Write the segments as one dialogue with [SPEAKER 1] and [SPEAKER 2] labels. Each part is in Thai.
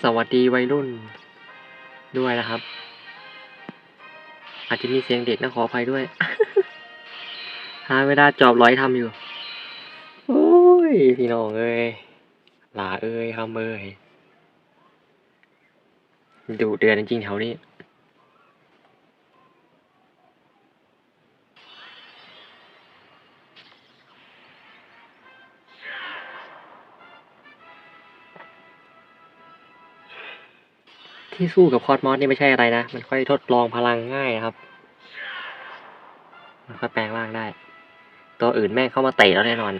[SPEAKER 1] สวัสดีวัยรุ่นด้วยนะครับ อาจจะมีเสียงเด็กนะขออภัยด้วย หาเวลาจอบร้อยทำอยู่ โอ้ย พี่น้องเอ้ย หลาเอ้ยคำเอ้ยดูเดือนจริงแถวนี้ ที่สู้กับคอสมอสนี่ไม่ใช่อะไรนะ มันค่อยทดลองพลังง่ายนะครับ มันค่อยแปลงร่างได้ ตัวอื่นแม่งเข้ามาเตะแล้วแน่นอน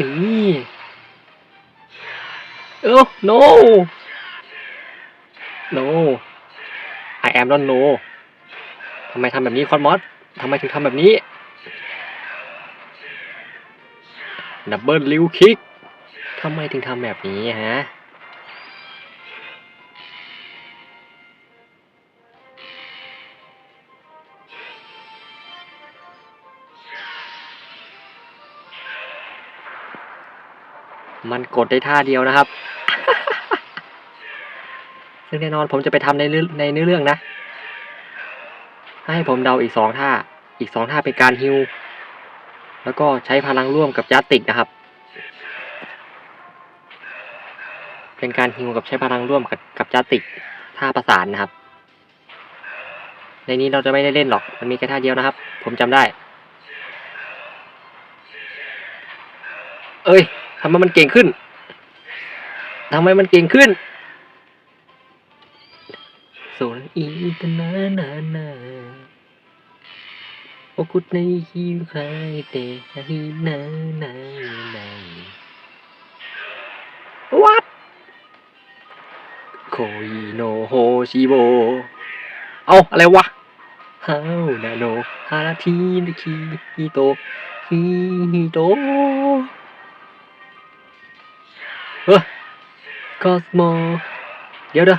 [SPEAKER 1] นี่เออ no no I am not no ทำไมทำแบบนี้คอนมอส ทำไมถึงทำแบบนี้ ดับเบิลลิวคิกทำไมถึงทำแบบนี้ฮะมันกดได้ท่าเดียวนะครับ ซึ่งแน่นอนผมจะไปทำในในเนื้อเรื่องนะ ให้ผมเดาอีกสองท่า อีกสองท่าเป็นการฮิว แล้วก็ใช้พลังร่วมกับยัตติกนะครับ เป็นการฮิวกับใช้พลังร่วมกับกับยัตติกท่าประสานนะครับ ในนี้เราจะไม่ได้เล่นหรอก มันมีแค่ท่าเดียวนะครับ ผมจำได้ เอ้ยทำไมมันเก่งขึ้นทำไมมันเก่งขึ้น โอคุดในฮิวใครเตะฮินานานาวัดโคอิโนโฮชิโบ เอาอะไรวะฮาวนาโนฮาราทีนคิฮิโตฮิฮิโตเฮ้ยคอสโม เดี๋ยวเด้อ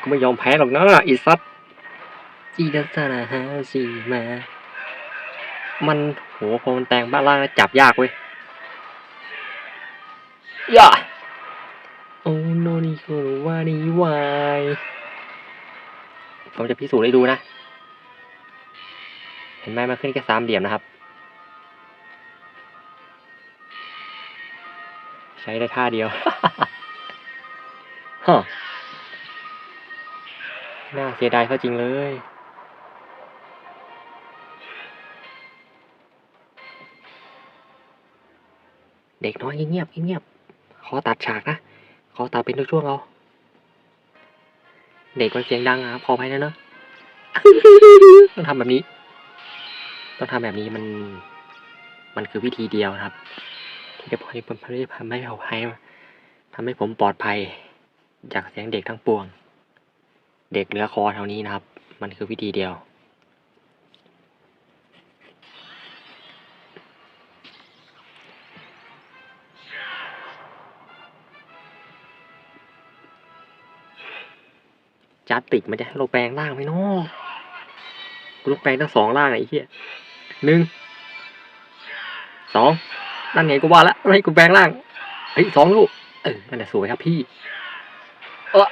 [SPEAKER 1] กูไม่ยอมแพ้หรอกนะอีสัตว์จีดัสนาฮาซีมา มันโหพอมันแตงบ้านล่างแล้วจับยากเว้ยย่าโอ้โนนิโกวานิวายผมจะพิสูจน์ให้ดูนะ เห็นไหมมันขึ้นแค่สามเหลี่ยมนะครับ ใช้ได้ท่าเดียวฮะน่าเสียดายเขาจริงเลย เด็กน้อยเงียบเงียบขอตัดฉากนะขอตัดเป็นช่วงๆเอา เด็กมันเสียงดังอะครับขออภัยนะเนอะต้องทำแบบนี้ ต้องทำแบบนี้มัน มันคือวิธีเดียวครับ ที่จะพอที่ผมทำให้ทำให้ผมให้ทำให้ผมปลอดภัย จากเสียงเด็กทั้งปวง เด็กเหลือคอเท่านี้นะครับ มันคือวิธีเดียว จัดติกมันจะให้เราแปลงร่างไหมเนาะกูต้องแปลงทั้งสองร่างไอ้เหี้ยหนึ่งสองนั่นไงกูว่าแล้วไม่ให้กูแปลงร่างเฮ้ยสองลูกเออนั่นแหละสวยครับพี่ เออ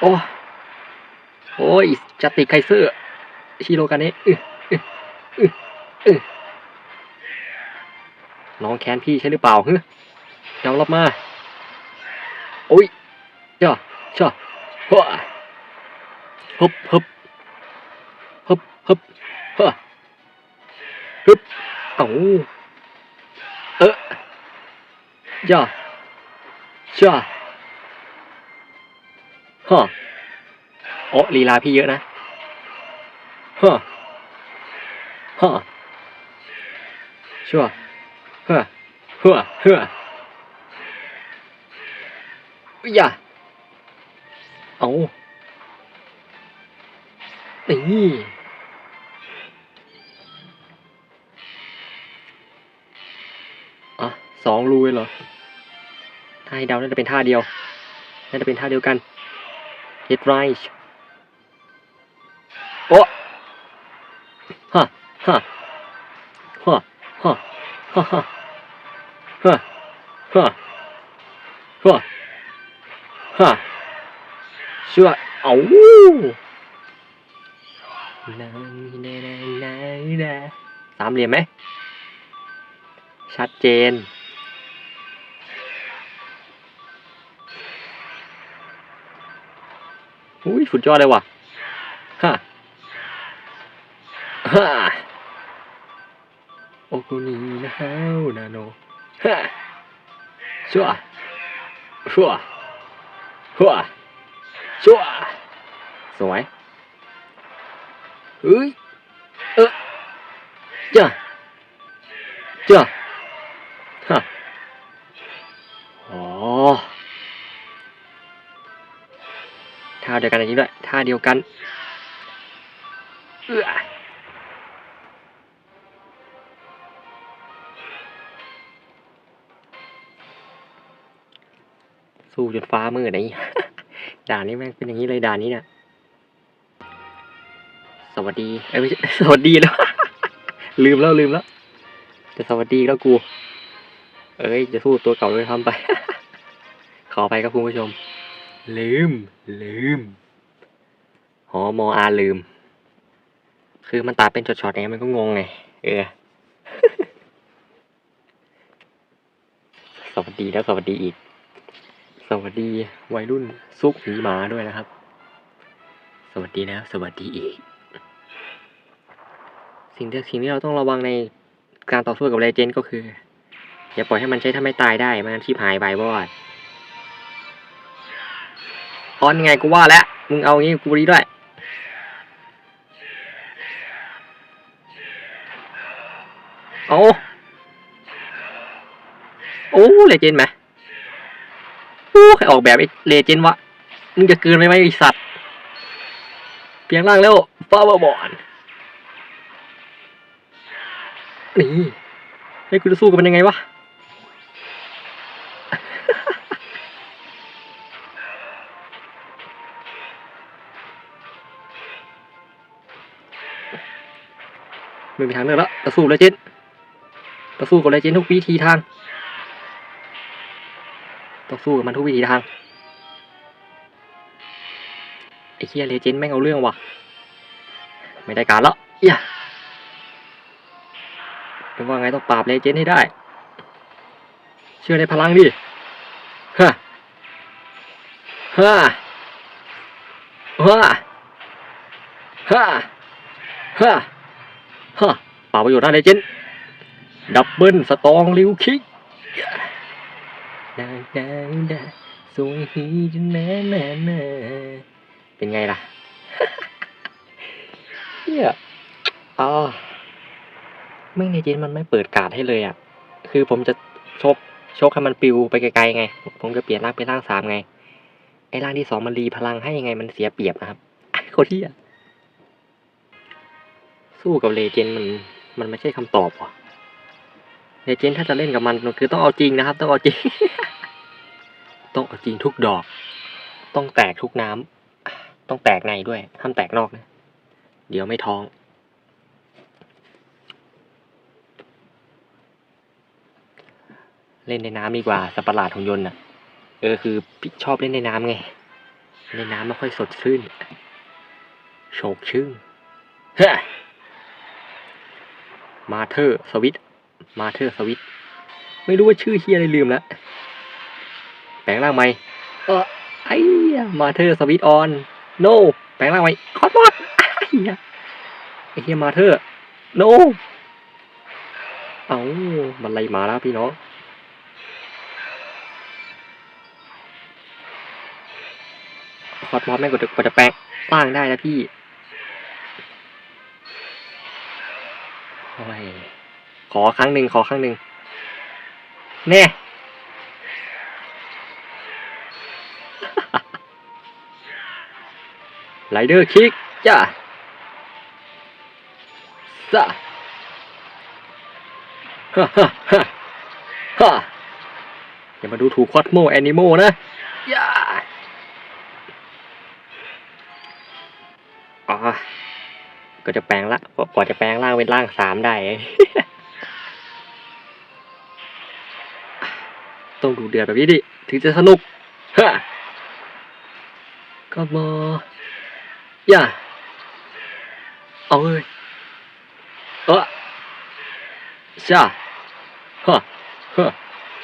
[SPEAKER 1] โอ้โอ้ยจัดติกไคเซอร์ชิโรกันเนะอึอึอึอึน้องแค้นพี่ใช่หรือเปล่าเฮึยยอมรับมา โอ้ยเจ้าเจ้า ฮึฮึบฮึบฮึบฮึบฮึบฮึบเอาเออย่าจ้าฮะโอ้ลีลาพี่เยอะนะฮะฮะชัวฮ้อเฮ้อเฮ้ออย่า เอานี่อะสองรูเลยเหรอถ้าให้เดาน่าจะเป็นท่าเดียว น่าจะเป็นท่าเดียวกัน Hit right โอ้ฮะฮะฮะฮะฮะฮะฮะฮะฮะ ชื่อเอานานานานานาสามเหลี่ยมไหม ชัดเจน อุ้ยสุดยอดเลยว่ะฮ่าฮ่าโอคุนีนะฮาวนาโนฮ่าชัวชัวชัว ชัวสวยเฮ้ยเออจ้าจ้าฮะอ๋อท่าเดียวกันจริงด้วยท่าเดียวกันเออสู้จนฟ้ามืดไอ้ ด่านนี้แม่งเป็นอย่างนี้เลยด่านนี้เนี่ยสวัสดีเอ้ยไม่ใช่สวัสดีแล้ว ลืมแล้วลืมแล้วจะสวัสดีแล้วกู เอ้ยจะสู้ตัวเก่าเลยทำไป ขอไปครับคุณผู้ชม ลืม ลืมหอมออาลืม คือมันตัดเป็นช็อตๆไงมันก็งงไง เออ สวัสดีแล้วสวัสดีอีก สวัสดีวัยรุ่นซุกหมีหมาด้วยนะครับ สวัสดีแล้วสวัสดีอีก สิ่งที่สิ่งที่เราต้องระวังในการต่อสู้กับเลเจนด์ก็คือ อย่าปล่อยให้มันใช้ทำให้ตายได้มันชีพหายไปบอดออนไงกูว่าแล้วมึงเอางี้กูดีด้วยโอ้โอ้เลเจนด์ไหม ใครออกแบบไอ้เลเจนด์วะ มึงจะเกินไปไหมไอสัตว์ เพียงร่างแล้วฟาเบอร์บอนนี่ให้กูจะสู้กับมันยังไงวะ ไม่มีทางเลือกแล้วต่อสู้เลเจนด์ต่อสู้กับเลเจนด์ทุกวิธีทาง ต่องสู้กับมันทุกวิธีทาง ไอ้เคียเลเจนด์แม่งเอาเรื่องว่ะ ไม่ได้การแล้วอย่าไม่ว่าไงต้องปราบเลเจนด์ให้ได้ เชื่อในพลังดิฮะฮะฮะฮะฮะฮะเป่าประโยชน์นะเลเจนด์ดับเบิลสตองลิวคิก นานานาสวยฮีจนแน่แน่แน่เป็นไงล่ะเฮียอ๋อไม่งเลเจนมันไม่เปิดการ์ดให้เลยอะ คือผมจะชกชกให้มันปิวไปไกลๆไง ผมจะเปลี่ยนร่างเป็นร่างสามไง ไอ้ร่างที่สองมันรีพลังให้ยังไงมันเสียเปรียบนะครับโคตรเฮียสู้กับเลเจนมันมันไม่ใช่คำตอบว่ะ เลเจนถ้าจะเล่นกับมันคือต้องเอาจริงนะครับ ต้องเอาจริง ต้องเอาจริงทุกดอก ต้องแตกทุกน้ำต้องแตกในด้วยห้ามแตกนอกนะ เดี๋ยวไม่ท้อง เล่นในน้ำดีกว่าสัตว์ปหลาดของยนต์น่ะ เออคือพี่ชอบเล่นในน้ำไง ในน้ำไม่ค่อยสดชื่นโฉกชื่นเฮ้มาเธอสวิต มาเธอร์สวิต ไม่รู้ว่าชื่อเฮียอะไรลืมแล้ว แปลงร่างใหม่เออไอ้มาเธอร์สวิตออน โน แปลงร่างใหม่คอสมอดไอ้เหี้ยไอ้เฮียมาเธอร์โน เอามันไล่มาแล้วพี่น้องคอสมอดแม่งกว่าจะกว่าจะแปลงร่างได้นะพี่โอ้ยข อครั้งหนึ่งขอครั้งหนึ่งแน่ไรเดอร์คิกจ้าซะฮ่าฮ่าฮ่าฮ่าอย่ามาดูถูกคอสโมแอนิโมนะย่าอ่าก็จะแปลงละกว่าจะแปลงร่างเป็นร่างสามได้ ต้องดูเดือดแบบนี้ดิ ถึงจะสนุกฮะก็มอย่า เอาเลยเออ下ฮะฮะ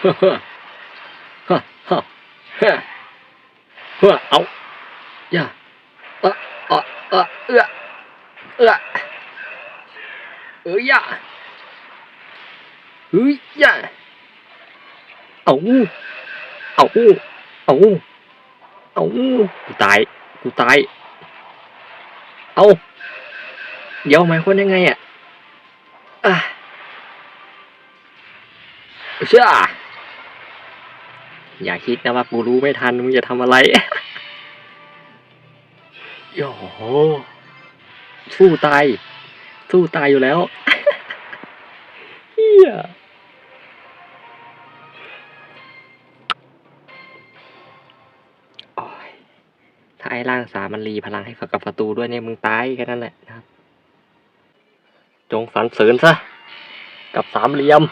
[SPEAKER 1] ฮะฮะฮะฮะฮะเอาอย่าเออเออเออเออเออเออย่าเฮ้ยย่า เอาเอาเอาเอากูตาย กูตาย เอาเดี๋ยวหมายความยังไงอะอะเชื่ออย่าคิดนะว่ากูรู้ไม่ทันมึงจะทำอะไรโย่สู้ตาย สู้ตายอยู่แล้วเฮีย ไอ้ร่างสามมันรีพลังให้กับศัตรูด้วยเนี่ยมึงตายแค่นั้นแหละนะครับ จงสรรเสริญซะ กับสามเหลี่ยม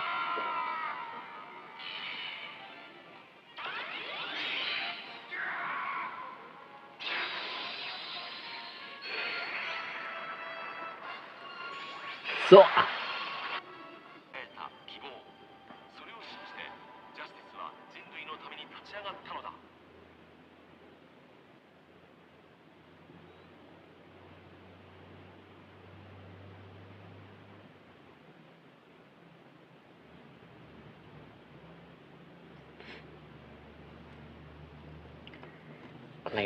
[SPEAKER 1] โ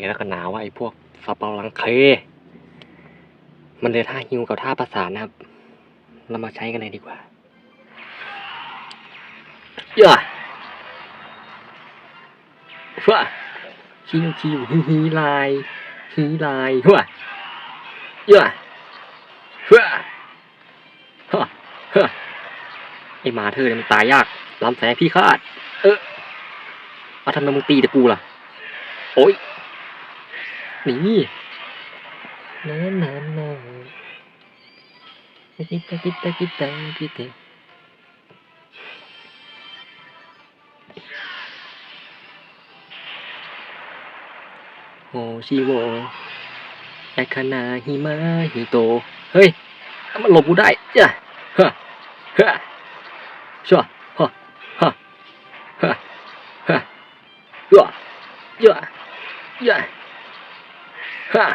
[SPEAKER 1] แล้วกันหนาวะไอ้พวกสปาลังเค มันเลยท่าฮิวกับท่าประสานนะครับ เรามาใช้กันเลยดีกว่าเย่าฟ้าคิวคิวฮีฮีลายฮีลายหัวเย่าฟ้าฮะฮะไอมาเธอเนี่ยมันตายยากลำแสงพี่คาด เออเอาทำไมมึงตีแต่กูล่ะ โอ้ย นี่นานานากิตากิตากิตากิตาโฮชิโวแอคนาฮิมาฮิโต เฮ้ย มันหลบกูได้จ้ะฮะฮะชัวฮะฮะฮะฮะยั่วยัวยัว ฮะ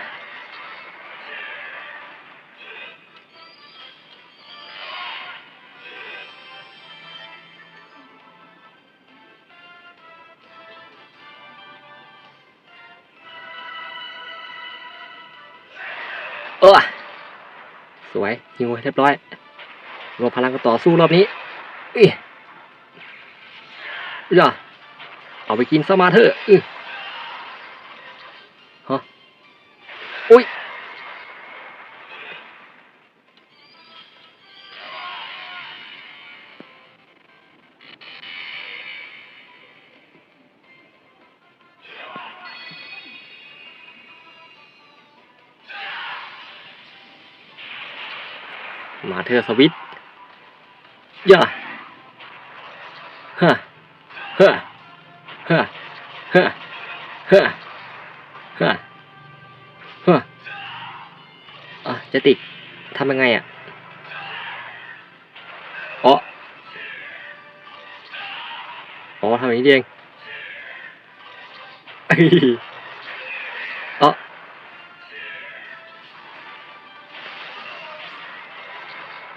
[SPEAKER 1] เออสวยหิวเรียบร้อยรวมพลังกันต่อสู้รอบนี้อีอย่าเอาไปกินสมาเถอะอือ เธอสวิตช์ย่าฮะฮะฮะฮะฮะฮะฮะอะจะติดทำยังไงอะอ๋ออ๋อทำอย่างนี้เอง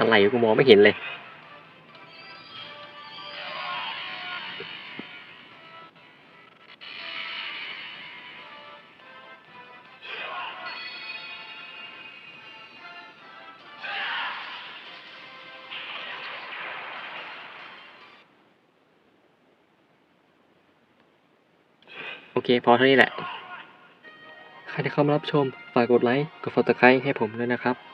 [SPEAKER 1] อะไรกูมองไม่เห็นเลย โอเค พอเท่านี้แหละ ใครที่เข้ามารับชม ฝากกดไลค์ กด subscribe ให้ผมด้วยนะครับ